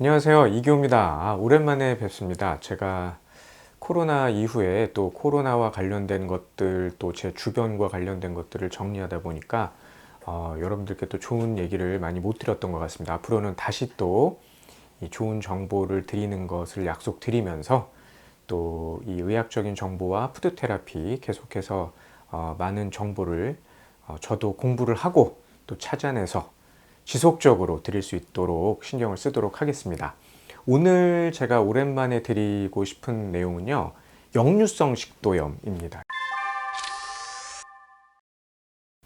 안녕하세요. 이교입니다. 아, 오랜만에 뵙습니다. 제가 코로나 이후에 또 코로나와 관련된 것들 또 제 주변과 관련된 것들을 정리하다 보니까 어, 여러분들께 또 좋은 얘기를 많이 못 드렸던 것 같습니다. 앞으로는 다시 또이 좋은 정보를 드리는 것을 약속드리면서 또 이 의학적인 정보와 푸드 테라피 계속해서 어, 많은 정보를 어, 저도 공부를 하고 또 찾아내서 지속적으로 드릴 수 있도록 신경을 쓰도록 하겠습니다. 오늘 제가 오랜만에 드리고 싶은 내용은요, 역류성 식도염입니다.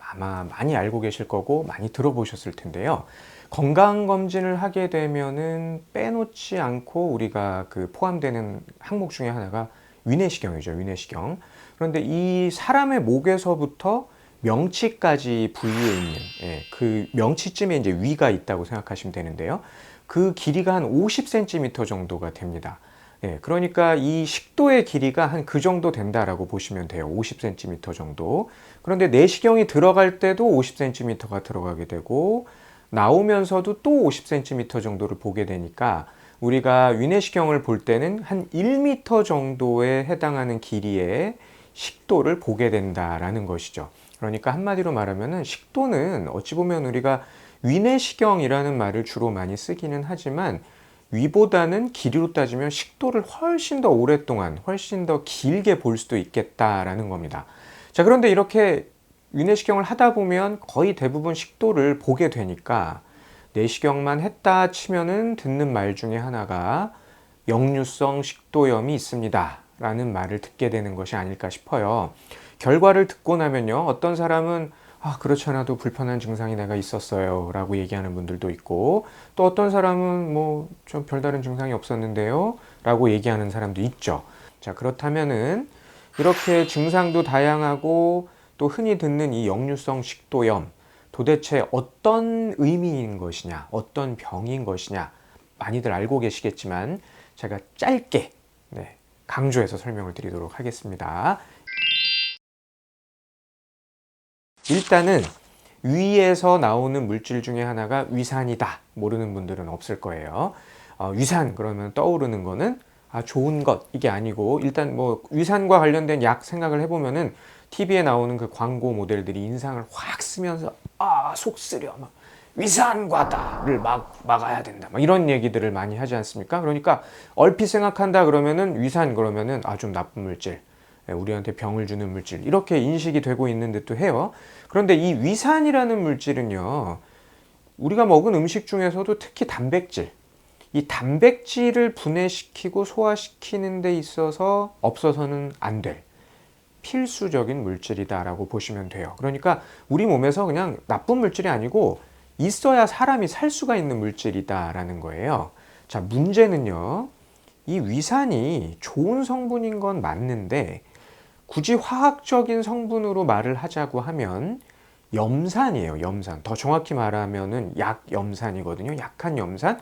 아마 많이 알고 계실 거고 많이 들어보셨을 텐데요. 건강검진을 하게 되면은 빼놓지 않고 우리가 그 포함되는 항목 중에 하나가 위내시경이죠. 위내시경. 그런데 이 사람의 목에서부터 명치까지 부위에 있는 예, 그 명치쯤에 이제 위가 있다고 생각하시면 되는데요. 그 길이가 한 50cm 정도가 됩니다. 예, 그러니까 이 식도의 길이가 한 그 정도 된다라고 보시면 돼요. 50cm 정도. 그런데 내시경이 들어갈 때도 50cm가 들어가게 되고 나오면서도 또 50cm 정도를 보게 되니까 우리가 위내시경을 볼 때는 한 1m 정도에 해당하는 길이의 식도를 보게 된다라는 것이죠. 그러니까 한마디로 말하면은 식도는 어찌 보면 우리가 위내시경이라는 말을 주로 많이 쓰기는 하지만 위보다는 길이로 따지면 식도를 훨씬 더 오랫동안 훨씬 더 길게 볼 수도 있겠다라는 겁니다. 자, 그런데 이렇게 위내시경을 하다 보면 거의 대부분 식도를 보게 되니까 내시경만 했다 치면은 듣는 말 중에 하나가 역류성 식도염이 있습니다. 라는 말을 듣게 되는 것이 아닐까 싶어요. 결과를 듣고 나면요. 어떤 사람은 아, 그렇지 않아도 불편한 증상이 내가 있었어요. 라고 얘기하는 분들도 있고, 또 어떤 사람은 뭐, 좀 별다른 증상이 없었는데요. 라고 얘기하는 사람도 있죠. 자, 그렇다면은, 이렇게 증상도 다양하고, 또 흔히 듣는 이 역류성 식도염, 도대체 어떤 의미인 것이냐, 어떤 병인 것이냐, 많이들 알고 계시겠지만, 제가 짧게, 네, 강조해서 설명을 드리도록 하겠습니다. 일단은 위에서 나오는 물질 중에 하나가 위산이다. 모르는 분들은 없을 거예요. 어, 위산 그러면 떠오르는 거는 아, 좋은 것 이게 아니고 일단 뭐 위산과 관련된 약 생각을 해보면은 TV에 나오는 그 광고 모델들이 인상을 확 쓰면서 아 속 쓰려 막 위산과다를 막 막아야 된다 막 이런 얘기들을 많이 하지 않습니까? 그러니까 얼핏 생각한다 그러면은 위산 그러면은 아 좀 나쁜 물질 예, 우리한테 병을 주는 물질 이렇게 인식이 되고 있는 듯도 해요. 그런데 이 위산이라는 물질은요. 우리가 먹은 음식 중에서도 특히 단백질 이 단백질을 분해시키고 소화시키는 데 있어서 없어서는 안 될 필수적인 물질이다라고 보시면 돼요. 그러니까 우리 몸에서 그냥 나쁜 물질이 아니고 있어야 사람이 살 수가 있는 물질이다라는 거예요. 자, 문제는요. 이 위산이 좋은 성분인 건 맞는데 굳이 화학적인 성분으로 말을 하자고 하면 염산이에요. 염산. 더 정확히 말하면은 약염산이거든요. 약한 염산.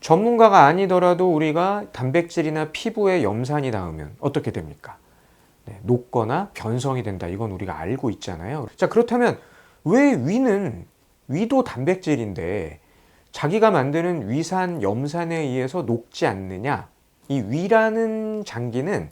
전문가가 아니더라도 우리가 단백질이나 피부에 염산이 닿으면 어떻게 됩니까? 네, 녹거나 변성이 된다. 이건 우리가 알고 있잖아요. 자, 그렇다면 왜 위는 위도 단백질인데 자기가 만드는 위산 염산에 의해서 녹지 않느냐? 이 위라는 장기는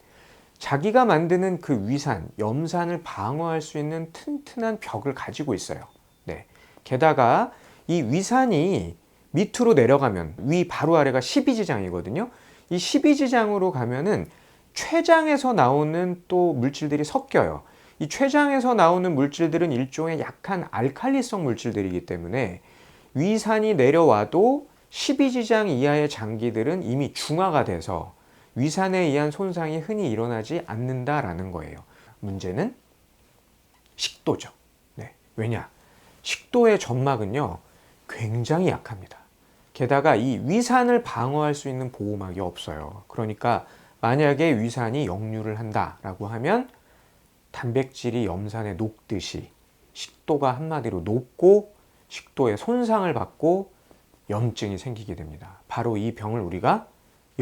자기가 만드는 그 위산, 염산을 방어할 수 있는 튼튼한 벽을 가지고 있어요. 네. 게다가 이 위산이 밑으로 내려가면 위 바로 아래가 12지장이거든요. 이 12지장으로 가면은 췌장에서 나오는 또 물질들이 섞여요. 이 췌장에서 나오는 물질들은 일종의 약한 알칼리성 물질들이기 때문에 위산이 내려와도 12지장 이하의 장기들은 이미 중화가 돼서 위산에 의한 손상이 흔히 일어나지 않는다라는 거예요. 문제는 식도죠. 네. 왜냐? 식도의 점막은요, 굉장히 약합니다. 게다가 이 위산을 방어할 수 있는 보호막이 없어요. 그러니까 만약에 위산이 역류를 한다라고 하면 단백질이 염산에 녹듯이 식도가 한마디로 녹고 식도에 손상을 받고 염증이 생기게 됩니다. 바로 이 병을 우리가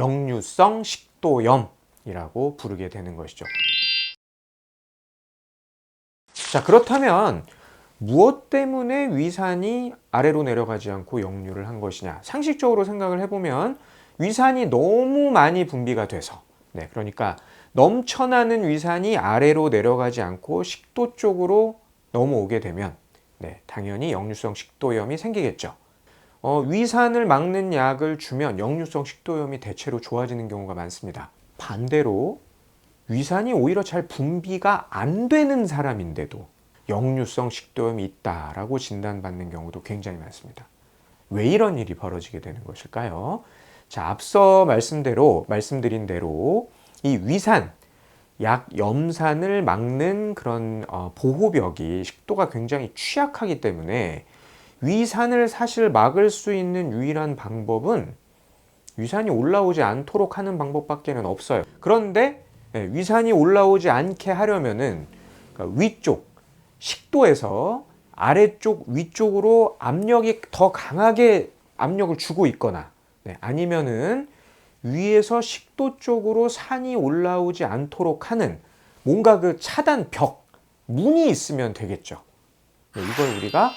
역류성 식도염이라고 부르게 되는 것이죠. 자, 그렇다면 무엇 때문에 위산이 아래로 내려가지 않고 역류를 한 것이냐? 상식적으로 생각을 해보면 위산이 너무 많이 분비가 돼서 네, 그러니까 넘쳐나는 위산이 아래로 내려가지 않고 식도 쪽으로 넘어오게 되면 네, 당연히 역류성 식도염이 생기겠죠. 어, 위산을 막는 약을 주면 역류성 식도염이 대체로 좋아지는 경우가 많습니다. 반대로 위산이 오히려 잘 분비가 안 되는 사람인데도 역류성 식도염이 있다라고 진단받는 경우도 굉장히 많습니다. 왜 이런 일이 벌어지게 되는 것일까요? 자, 앞서 말씀대로 말씀드린 대로 이 위산 약 염산을 막는 그런 어, 보호벽이 식도가 굉장히 취약하기 때문에 위산을 사실 막을 수 있는 유일한 방법은 위산이 올라오지 않도록 하는 방법밖에는 없어요. 그런데 네, 위산이 올라오지 않게 하려면은 그러니까 위쪽 식도에서 아래쪽 위쪽으로 압력이 더 강하게 압력을 주고 있거나 네, 아니면은 위에서 식도 쪽으로 산이 올라오지 않도록 하는 뭔가 그 차단 벽 문이 있으면 되겠죠. 네, 이걸 우리가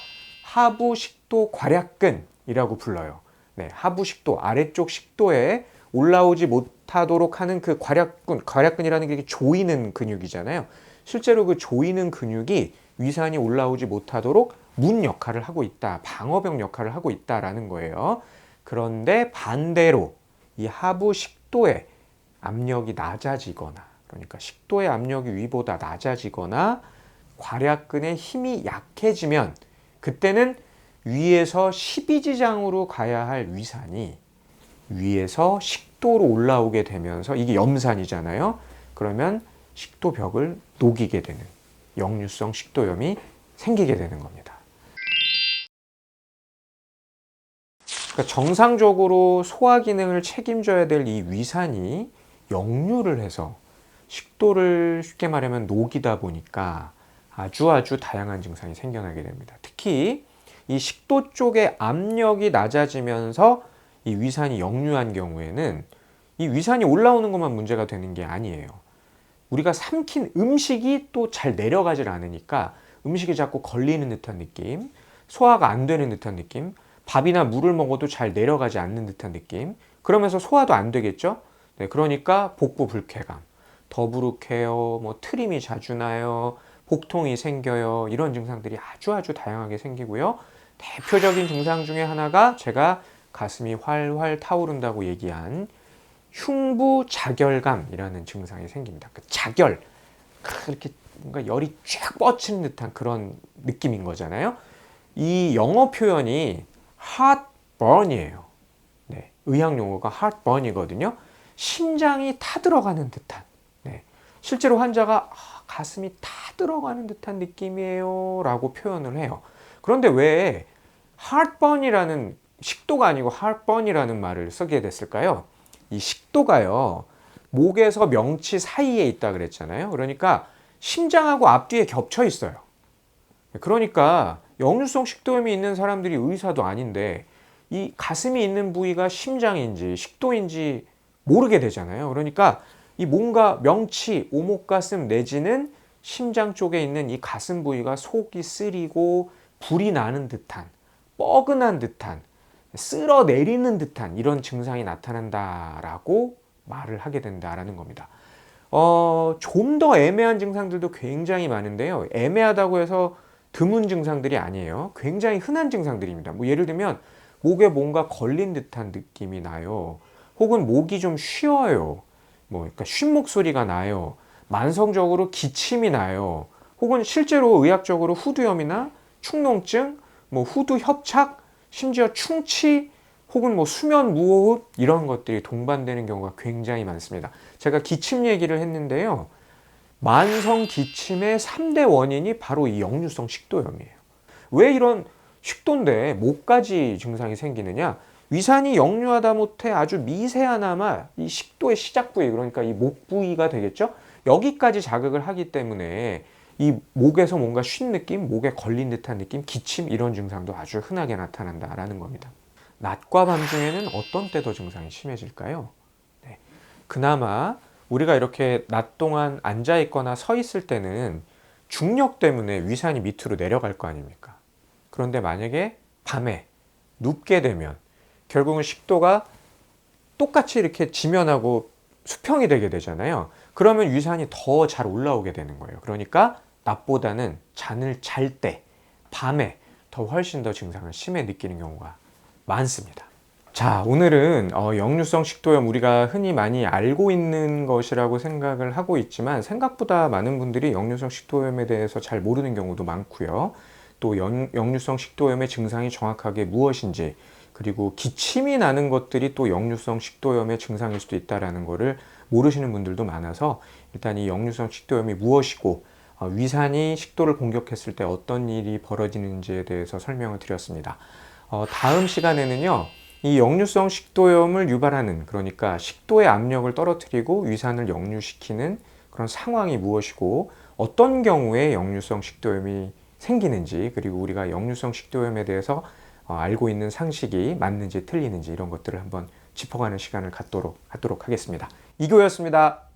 하부 식도 괄약근이라고 불러요. 네, 하부 식도 아래쪽 식도에 올라오지 못하도록 하는 그 괄약근, 괄약근이라는 게 조이는 근육이잖아요. 실제로 그 조이는 근육이 위산이 올라오지 못하도록 문 역할을 하고 있다, 방어벽 역할을 하고 있다라는 거예요. 그런데 반대로 이 하부 식도의 압력이 낮아지거나, 그러니까 식도의 압력이 위보다 낮아지거나 괄약근의 힘이 약해지면 그때는 위에서 12지장으로 가야 할 위산이 위에서 식도로 올라오게 되면서 이게 염산이잖아요. 그러면 식도벽을 녹이게 되는 역류성 식도염이 생기게 되는 겁니다. 그러니까 정상적으로 소화 기능을 책임져야 될 이 위산이 역류를 해서 식도를 쉽게 말하면 녹이다 보니까 아주 아주 다양한 증상이 생겨나게 됩니다. 특히 이 식도 쪽의 압력이 낮아지면서 이 위산이 역류한 경우에는 이 위산이 올라오는 것만 문제가 되는 게 아니에요. 우리가 삼킨 음식이 또 잘 내려가질 않으니까 음식이 자꾸 걸리는 듯한 느낌, 소화가 안 되는 듯한 느낌, 밥이나 물을 먹어도 잘 내려가지 않는 듯한 느낌, 그러면서 소화도 안 되겠죠? 네, 그러니까 복부 불쾌감, 더부룩해요, 뭐 트림이 자주 나요, 복통이 생겨요, 이런 증상들이 아주 아주 다양하게 생기고요. 대표적인 증상 중에 하나가 제가 가슴이 활활 타오른다고 얘기한 흉부 자결감이라는 증상이 생깁니다. 그 자결, 이렇게 뭔가 열이 쫙 뻗치는 듯한 그런 느낌인 거잖아요. 이 영어 표현이 heartburn이에요. 네, 의학 용어가 heartburn이거든요. 심장이 타들어가는 듯한. 네, 실제로 환자가 아, 가슴이 타 들어가는 듯한 느낌이에요. 라고 표현을 해요. 그런데 왜 heartburn이라는 식도가 아니고 heartburn이라는 말을 쓰게 됐을까요? 이 식도가요, 목에서 명치 사이에 있다 그랬잖아요. 그러니까 심장하고 앞뒤에 겹쳐 있어요. 그러니까 역류성 식도염이 있는 사람들이 의사도 아닌데 이 가슴이 있는 부위가 심장인지 식도인지 모르게 되잖아요. 그러니까 이 뭔가 명치, 오목가슴 내지는 심장 쪽에 있는 이 가슴 부위가 속이 쓰리고 불이 나는 듯한 뻐근한 듯한 쓸어 내리는 듯한 이런 증상이 나타난다라고 말을 하게 된다라는 겁니다. 어, 좀 더 애매한 증상들도 굉장히 많은데요. 애매하다고 해서 드문 증상들이 아니에요. 굉장히 흔한 증상들입니다. 뭐 예를 들면 목에 뭔가 걸린 듯한 느낌이 나요. 혹은 목이 좀 쉬어요. 뭐 그러니까 쉰 목소리가 나요. 만성적으로 기침이 나요. 혹은 실제로 의학적으로 후두염이나 축농증, 뭐 후두 협착, 심지어 충치 혹은 뭐 수면 무호흡 이런 것들이 동반되는 경우가 굉장히 많습니다. 제가 기침 얘기를 했는데요. 만성 기침의 3대 원인이 바로 이 역류성 식도염이에요. 왜 이런 식도인데 목까지 증상이 생기느냐? 위산이 역류하다 못해 아주 미세하나마 이 식도의 시작 부위 그러니까 이 목 부위가 되겠죠. 여기까지 자극을 하기 때문에 이 목에서 뭔가 쉰 느낌, 목에 걸린 듯한 느낌, 기침 이런 증상도 아주 흔하게 나타난다라는 겁니다. 낮과 밤 중에는 어떤 때 더 증상이 심해질까요? 네. 그나마 우리가 이렇게 낮 동안 앉아 있거나 서 있을 때는 중력 때문에 위산이 밑으로 내려갈 거 아닙니까? 그런데 만약에 밤에 눕게 되면 결국은 식도가 똑같이 이렇게 지면하고 수평이 되게 되잖아요. 그러면 위산이 더 잘 올라오게 되는 거예요. 그러니까 낮보다는 잠을 잘 때, 밤에 더 훨씬 더 증상을 심해 느끼는 경우가 많습니다. 자, 오늘은 어, 역류성 식도염 우리가 흔히 많이 알고 있는 것이라고 생각을 하고 있지만 생각보다 많은 분들이 역류성 식도염에 대해서 잘 모르는 경우도 많고요. 또 역, 역류성 식도염의 증상이 정확하게 무엇인지 그리고 기침이 나는 것들이 또 역류성 식도염의 증상일 수도 있다라는 것을 모르시는 분들도 많아서 일단 이 역류성 식도염이 무엇이고 어, 위산이 식도를 공격했을 때 어떤 일이 벌어지는지에 대해서 설명을 드렸습니다. 어, 다음 시간에는요. 이 역류성 식도염을 유발하는 그러니까 식도의 압력을 떨어뜨리고 위산을 역류시키는 그런 상황이 무엇이고 어떤 경우에 역류성 식도염이 생기는지 그리고 우리가 역류성 식도염에 대해서 어, 알고 있는 상식이 맞는지 틀리는지 이런 것들을 한번 짚어가는 시간을 갖도록 하도록 하겠습니다. 이교였습니다.